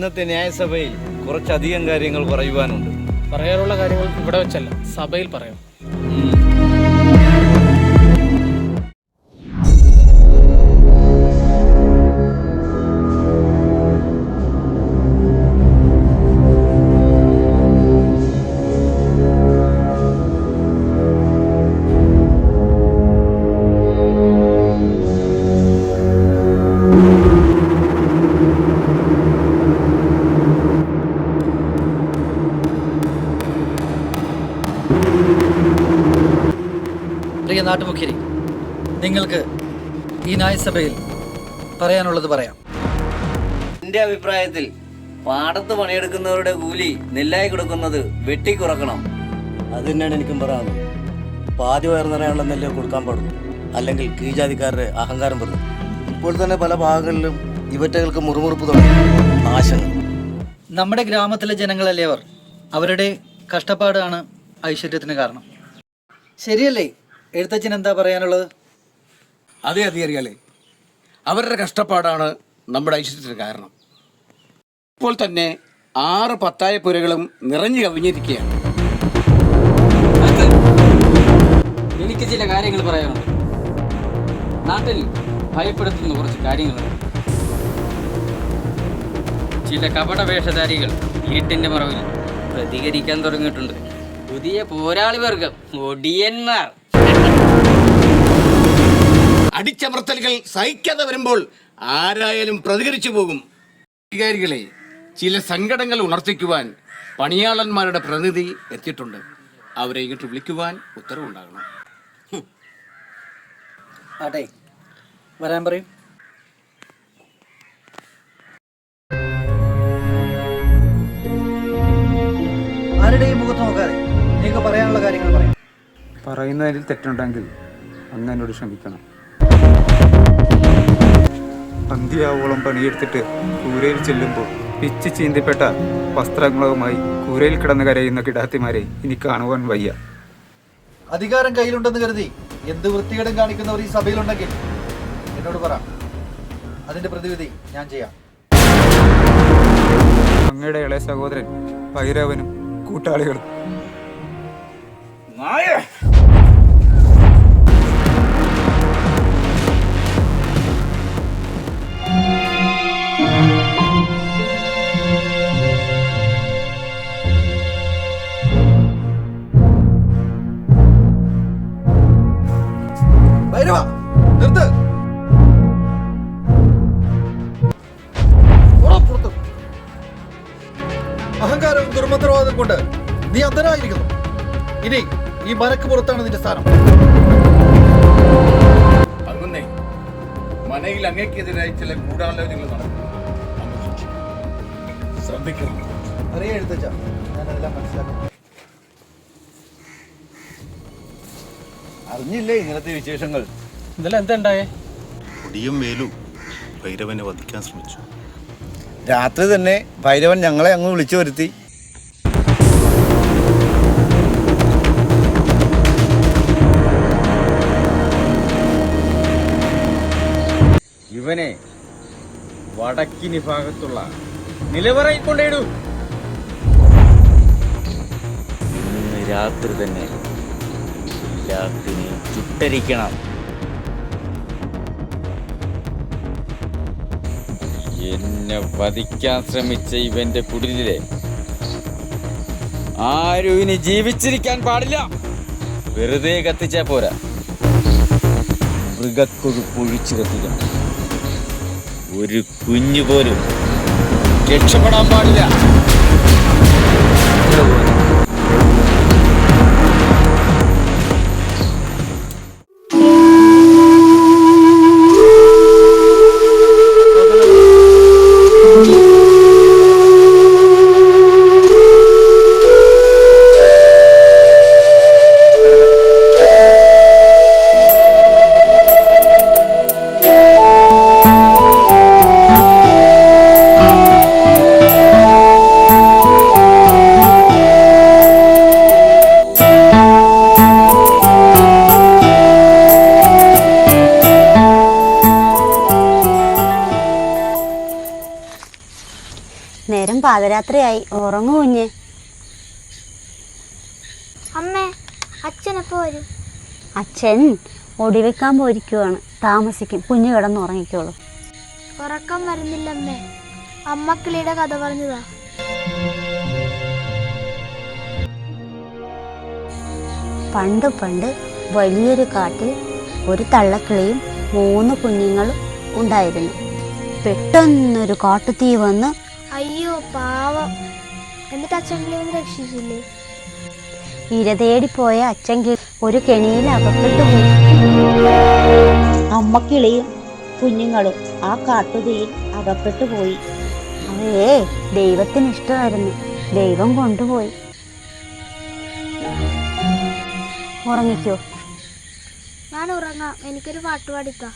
ഇന്നത്തെ ന്യായസഭയിൽ കുറച്ചധികം കാര്യങ്ങൾ പറയുവാനുണ്ട്. പറയാനുള്ള കാര്യങ്ങൾ ഇവിടെ വെച്ചല്ല സഭയിൽ പറയാം. നാട്ടുമുഖ്യരി നിങ്ങൾക്ക് ഈ ന്യായസഭയിൽ പറയാനുള്ളത് പറയാം. എന്റെ അഭിപ്രായത്തിൽ പാടത്ത് പണിയെടുക്കുന്നവരുടെ കൂലി നെല്ലായി കൊടുക്കുന്നത് വെട്ടിക്കുറക്കണം. അത് തന്നെയാണ് എനിക്കും പറയാനുള്ളത്. പാതി വയർ നെല്ല് കൊടുക്കാൻ പാടുള്ളൂ. അല്ലെങ്കിൽ കീഴ്ജാതിക്കാരുടെ അഹങ്കാരം വരുന്നു ഇപ്പോൾ തന്നെ പല ഭാഗങ്ങളിലും ഇവറ്റകൾക്ക് മുറുമുറുപ്പ് തുടങ്ങി. നാശങ്ങൾ. നമ്മുടെ ഗ്രാമത്തിലെ ജനങ്ങളല്ലേ അവർ? അവരുടെ കഷ്ടപ്പാടാണ് ഐശ്വര്യത്തിന് കാരണം. ശരിയല്ലേ? എഴുത്തച്ഛൻ എന്താ പറയാനുള്ളത്? അതേ അധികാരികളെ അവരുടെ കഷ്ടപ്പാടാണ് നമ്മുടെ ഐശ്വര്യത്തിന് കാരണം. ഇപ്പോൾ തന്നെ ആറ് പത്തായ പുരകളും നിറഞ്ഞു കവിഞ്ഞിരിക്കുകയാണ്. എനിക്ക് ചില കാര്യങ്ങൾ പറയാനുണ്ട്. നാട്ടിൽ ഭയപ്പെടുത്തുന്ന കുറച്ച് കാര്യങ്ങളുണ്ട്. ചില കപട വേഷധാരികൾ ഇരുട്ടിന്റെ മറവിൽ പ്രതികരിക്കാൻ തുടങ്ങിയിട്ടുണ്ട്. പുതിയ പോരാളി വർഗം ഒടിയന്മാർ. അടിച്ചമർത്തലുകൾ സഹിക്കാതെ വരുമ്പോൾ ആരായാലും പ്രതികരിച്ചു പോകും. അധികാരികളെ ചില സങ്കടങ്ങൾ ഉണർത്തിക്കുവാൻ പണിയാളന്മാരുടെ പ്രതിനിധി എത്തിയിട്ടുണ്ട്. അവരെ ഇങ്ങോട്ട് വിളിക്കുവാൻ ഉത്തരവുണ്ടാകണം ആട്ടെ വരാൻ പറയും. ആരുടെയും മുഖത്ത് നോക്കാതെ നിങ്ങൾക്ക് പറയാനുള്ള കാര്യങ്ങൾ പറയാം. പറയുന്നതിൽ തെറ്റുണ്ടെങ്കിൽ അങ്ങ് എന്നോട് ക്ഷമിക്കണം. അന്ത്യാവോളം പണിയെടുത്തിട്ട് കൂരയിൽ ചെല്ലുമ്പോൾ പിച്ച് ചീന്തിപ്പെട്ട വസ്ത്രങ്ങളുമായി കൂരയിൽ കിടന്ന് കരയുന്ന കിടാത്തിമാരെ ഇനി കാണുവാൻ വയ്യ. അധികാരം കയ്യിലുണ്ടെന്ന് കരുതി എന്ത് വൃത്തികേടും കാണിക്കുന്നവർ ഈ സഭയിലുണ്ടെങ്കിൽ എന്നോട് പറ. അതിന്റെ പ്രതിവിധി ഞാൻ ചെയ്യാം. അങ്ങയുടെ ഇളയ സഹോദരൻ ഭൈരവനും കൂട്ടാളികളും. ഭൈരവ നീ അന്ധനായിരിക്കുന്നു. ഇനി ഈ മരക്ക് പുറത്താണ് നിന്റെ സ്ഥാനം. അതുകൊണ്ടേ മനയിൽ അങ്ങേക്കെതിരായി ചില ഗൂഢാലോചനകൾ നടക്കുന്നു. ശ്രദ്ധിക്കണം. അറിയ എഴുത്തച്ഛ ഞാനെല്ലാം മനസ്സിലാക്കുന്നു അറിഞ്ഞില്ലേ ഇന്നലത്തെ വിശേഷങ്ങൾ? ഇന്നലെ എന്താ ഉണ്ടായേ? കൊടിയും വേലു ഭൈരവനെ വധിക്കാൻ ശ്രമിച്ചു. രാത്രി തന്നെ ഭൈരവൻ ഞങ്ങളെ അങ്ങ് വിളിച്ചു വരുത്തി. ഇവനെ വടക്കിന് ഭാഗത്തുള്ള നിലവറയിൽ കൊണ്ടേടൂ ഇന്ന് രാത്രി തന്നെ എല്ലാത്തിനെയും ചുട്ടരിക്കണം. എന്നെ വധിക്കാൻ ശ്രമിച്ച ഇവന്റെ കുടിലിലെ ആരും ഇനി ജീവിച്ചിരിക്കാൻ പാടില്ല. വെറുതെ കത്തിച്ചാ പോരാ. മൃഗക്കൊഴുപ്പൊഴിച്ചു കത്തിക്കണം ഒരു കുഞ്ഞു പോലും രക്ഷപ്പെടാൻ പാടില്ല. പാതിരാത്രിയായി ഉറങ്ങു കുഞ്ഞ്. അമ്മേ അച്ഛനെപ്പോ വരും? അച്ഛൻ ഒടിവെക്കാൻ പോയിരിക്കുവാണ്. താമസിക്കും. കുഞ്ഞ് കിടന്ന് ഉറങ്ങിക്കോളൂ. ഉറക്കം വരുന്നില്ല അമ്മേ അമ്മക്കിളിയുടെ കഥ പറഞ്ഞതാ. പണ്ട് പണ്ട് വലിയൊരു കാട്ടിൽ ഒരു തള്ളക്കിളിയും മൂന്ന് കുഞ്ഞുങ്ങളും ഉണ്ടായിരുന്നു. പെട്ടെന്നൊരു കാട്ടുതീ വന്ന് അയ്യോ പാവം. എന്നിട്ട് അച്ഛൻകിളി ഒന്ന് രക്ഷിച്ചില്ലേ? ഇരതേടിപ്പോയ അച്ഛൻ ഒരു കെണിയിൽ അകപ്പെട്ടു പോയി. അമ്മക്കിളിയും കുഞ്ഞുങ്ങളും ആ കാട്ടുതീയിൽ അകപ്പെട്ടു പോയി. അവയെ ദൈവത്തിന് ഇഷ്ടമായിരുന്നു. ദൈവം കൊണ്ടുപോയി. ഉറങ്ങിക്കോ. ഞാൻ ഉറങ്ങാം. എനിക്കൊരു പാട്ട് പാടിത്താ.